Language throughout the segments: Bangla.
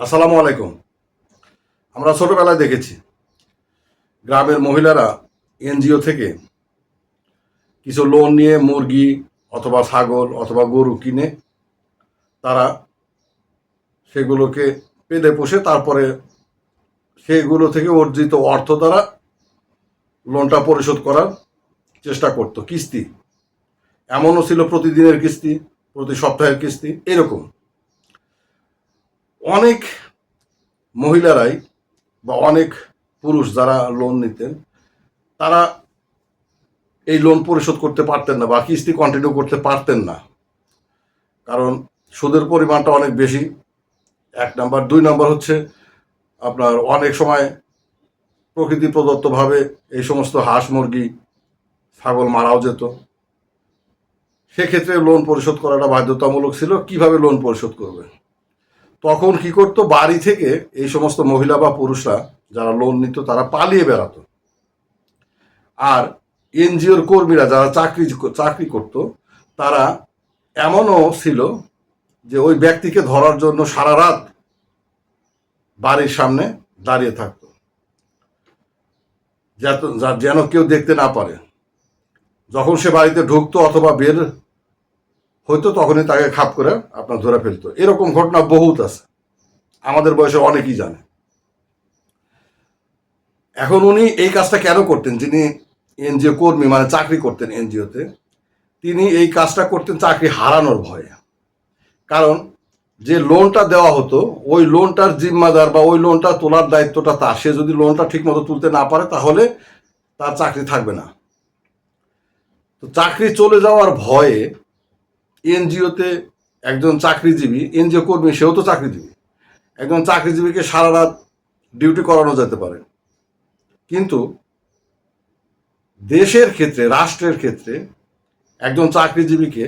আসসালামু আলাইকুম। আমরা ছোটবেলায় দেখেছি, গ্রামের মহিলারা এনজিও থেকে কিছু লোন নিয়ে মুরগি অথবা ছাগল অথবা গরু কিনে তারা সেগুলোকে পেলে পোষে তারপরে সেগুলো থেকে অর্জিত অর্থ দ্বারা লোনটা পরিশোধ করার চেষ্টা করতো। কিস্তি, এমনও ছিল প্রতিদিনের কিস্তি, প্রতি সপ্তাহের কিস্তি, এরকম। অনেক মহিলারাই বা অনেক পুরুষ যারা লোন নিতেন, তারা এই লোন পরিশোধ করতে পারতেন না বা কিস্তি কন্টিনিউ করতে পারতেন না। কারণ সুদের পরিমাণটা অনেক বেশি। এক নাম্বার। দুই নাম্বার হচ্ছে আপনার অনেক সময় প্রকৃতি প্রদত্তভাবে এই সমস্ত হাঁস মুরগি, ছাগল মারাও যেত। সেক্ষেত্রে লোন পরিশোধ করাটা বাধ্যতামূলক ছিল। কীভাবে লোন পরিশোধ করবে তখন কি করতো? বাড়ি থেকে এই সমস্ত মহিলা বা পুরুষরা যারা লোন নিত, তারা পালিয়ে বেড়াতো। আর এনজিওর কর্মীরা যারা চাকরি চাকরি করত, তারা এমনও ছিল যে ওই ব্যক্তিকে ধরার জন্য সারা রাত বাড়ির সামনে দাঁড়িয়ে থাকতো। যেন কেউ দেখতে না পারে। যখন সে বাড়িতে ঢুকতো অথবা বের হয়তো তখনই তাকে খাপ করে আপনার ধরে ফেলতো। এরকম ঘটনা বহুত আছে। আমাদের বয়সে অনেকেই জানে। এখন উনি এই কাজটা কেন করতেন? যিনি এনজিও কর্মী মানে চাকরি করতেন এনজিওতে, তিনি এই কাজটা করতেন চাকরি হারানোর ভয়ে। কারণ যে লোনটা দেওয়া হতো, ওই লোনটার জিম্মাদার বা ওই লোনটা তোলার দায়িত্বটা তার। সে যদি লোনটা ঠিকমতো তুলতে না পারে, তাহলে তার চাকরি থাকবে না। তো চাকরি চলে যাওয়ার ভয়ে এনজিওতে একজন চাকরিজীবী, এনজিও কর্মী, সেও তো চাকরিজীবী। একজন চাকরিজীবীকে সারা রাত ডিউটি করানো যেতে পারে। কিন্তু দেশের ক্ষেত্রে, রাষ্ট্রের ক্ষেত্রে একজন চাকরিজীবীকে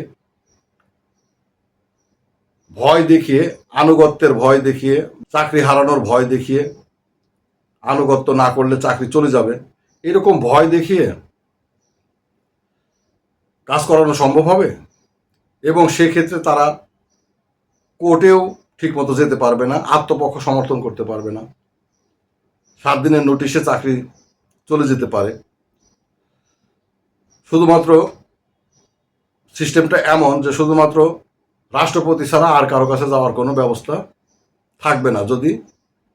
ভয় দেখিয়ে, আনুগত্যের ভয় দেখিয়ে, চাকরি হারানোর ভয় দেখিয়ে, আনুগত্য না করলে চাকরি চলে যাবে, এরকম ভয় দেখিয়ে কাজ করানো সম্ভব হবে? এবং সেক্ষেত্রে তারা কোর্টেও ঠিকমতো যেতে পারবে না, আত্মপক্ষ সমর্থন করতে পারবে না। সাত দিনের নোটিশে চাকরি চলে যেতে পারে। শুধুমাত্র সিস্টেমটা এমন যে শুধুমাত্র রাষ্ট্রপতি ছাড়া আর কারও কাছে যাওয়ার কোনো ব্যবস্থা থাকবে না, যদি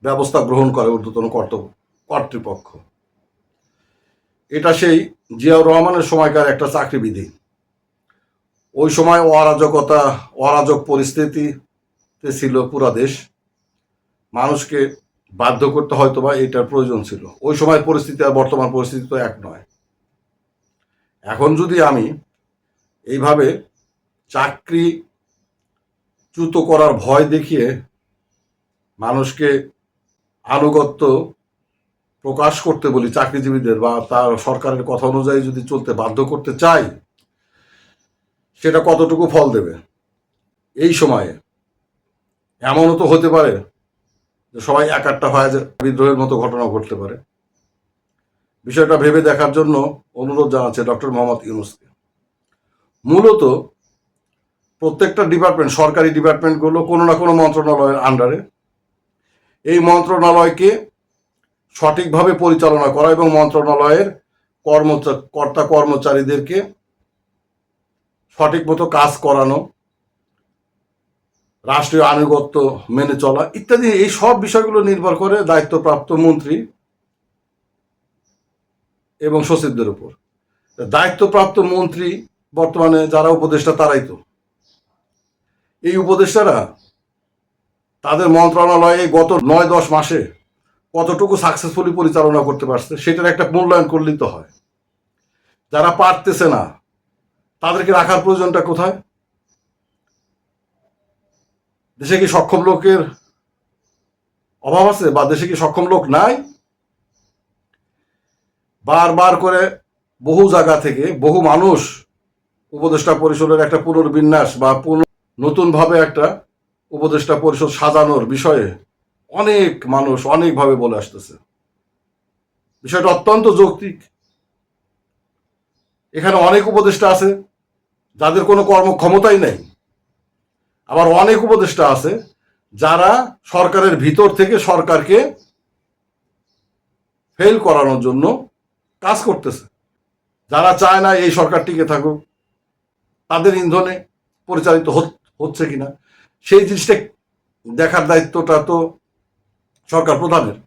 ব্যবস্থা গ্রহণ করে ঊর্ধ্বতন কর্তব্য কর্তৃপক্ষ। এটা সেই জিয়াউর রহমানের সময়কার একটা চাকরিবিধি। ওই সময় অরাজকতা, অরাজক পরিস্থিতিতে ছিল পুরা দেশ। মানুষকে বাধ্য করতে হয়তো বা এটার প্রয়োজন ছিল। ওই সময় পরিস্থিতি আর বর্তমান পরিস্থিতি তো এক নয়। এখন যদি আমি এইভাবে চাকরি চ্যুত করার ভয় দেখিয়ে মানুষকে আনুগত্য প্রকাশ করতে বলি চাকরিজীবীদের বা তার সরকারের কথা অনুযায়ী যদি চলতে বাধ্য করতে চাই সেটা কতটুকু ফল দেবে? এই সময়ে। এমনও তো হতে পারে যে সবাই একাট্টা হয়ে যে বিদ্রোহের মতো ঘটনা ঘটতে পারে। বিষয়টা ভেবে দেখার জন্য অনুরোধ জানাচ্ছে ডক্টর মোহাম্মদ ইউনুসকে। মূলত প্রত্যেকটা ডিপার্টমেন্ট, সরকারি ডিপার্টমেন্টগুলো কোনো না কোনো মন্ত্রণালয়ের আন্ডারে। এই মন্ত্রণালয়কে সঠিকভাবে পরিচালনা করা এবং মন্ত্রণালয়ের কর্মচা, কর্তা কর্মচারীদেরকে সঠিক মতো কাজ করানো, রাষ্ট্রীয় আনুগত্য মেনে চলা ইত্যাদি, এই সব বিষয়গুলো নির্ভর করে দায়িত্বপ্রাপ্ত মন্ত্রী এবং সচিবদের উপর। দায়িত্বপ্রাপ্ত মন্ত্রী বর্তমানে যারা উপদেষ্টা তারাই তো। এই উপদেষ্টারা তাদের মন্ত্রণালয়ে গত নয় দশ মাসে কতটুকু সাকসেসফুলি পরিচালনা করতে পারছে সেটার একটা মূল্যায়ন করলেই তো হয়। যারা পারতেছে না তাদেরকে রাখার প্রয়োজনটা কোথায়? দেশে কি সক্ষম লোকের অভাব আছে বা দেশে কি সক্ষম লোক নাই? বারবার করে বহু জায়গা থেকে বহু মানুষ উপদেষ্টা পরিষদের একটা পুনর্বিন্যাস বা নতুনভাবে একটা উপদেষ্টা পরিষদ সাজানোর বিষয়ে অনেক মানুষ অনেকভাবে বলে আসতেছে। বিষয়টা অত্যন্ত যৌক্তিক। এখানে অনেক উপদেষ্টা আছে। যাদের কোনো কর্মক্ষমতাই নেই। আবার অনেক উপদেষ্টা আছে যারা সরকারের ভিতর থেকে সরকারকে ফেল করানোর জন্য কাজ করতেছে। যারা চায় না এই সরকার টিকে থাকুক, তাদের ইন্ধনে পরিচালিত হচ্ছে কিনা, সেই জিনিসটা দেখার দায়িত্বটা তো সরকার প্রধানের।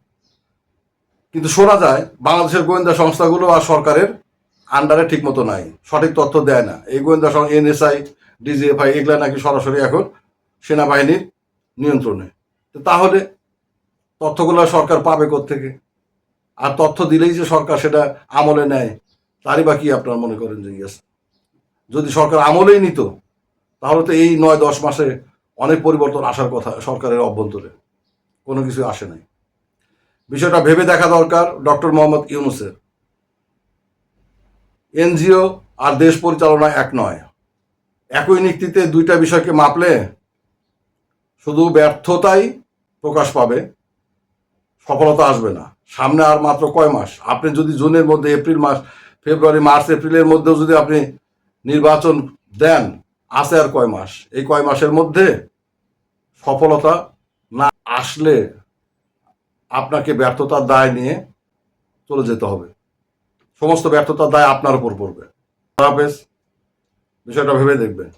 কিন্তু শোনা যায়, বাংলাদেশের গোয়েন্দা সংস্থাগুলো আর সরকারের আন্ডারে ঠিক মতো নাই, সঠিক তথ্য দেয় না। এই গোয়েন্দা সংস্থা এনএসআই ডিজিএফআই এগুলা নাকি সরাসরি এখন সেনাবাহিনীর নিয়ন্ত্রণে। তো তাহলে তথ্যগুলো সরকার পাবে থেকে আর তথ্য দিলেই যে সরকার সেটা আমলে নেয়, তারই বা কি আপনার মনে করেন যে ইয়েস যদি সরকার আমলেই নিত, তাহলে তো এই নয় দশ মাসে অনেক পরিবর্তন আসার কথা সরকারের অভ্যন্তরে। কোনো কিছু আসে নাই। বিষয়টা ভেবে দেখা দরকার ডক্টর মোহাম্মদ ইউনুসের। এনজিও আর দেশ পরিচালনা এক নয়। একই নীতিতে দুইটা বিষয়কে মাপলে শুধু ব্যর্থতাই প্রকাশ পাবে, সফলতা আসবে না। সামনে আর মাত্র কয় মাস? আপনি যদি জুনের মধ্যে এপ্রিল মাস, ফেব্রুয়ারি, মার্চ, এপ্রিলের মধ্যেও যদি আপনি নির্বাচন দেন, আছে আর কয় মাস? এই কয় মাসের মধ্যে সফলতা না আসলে আপনাকে ব্যর্থতার দায় নিয়ে চলে যেতে হবে। সমস্ত ব্যর্থতার দায় আপনার উপর পড়বে। বিষয়টা ভেবে দেখবেন।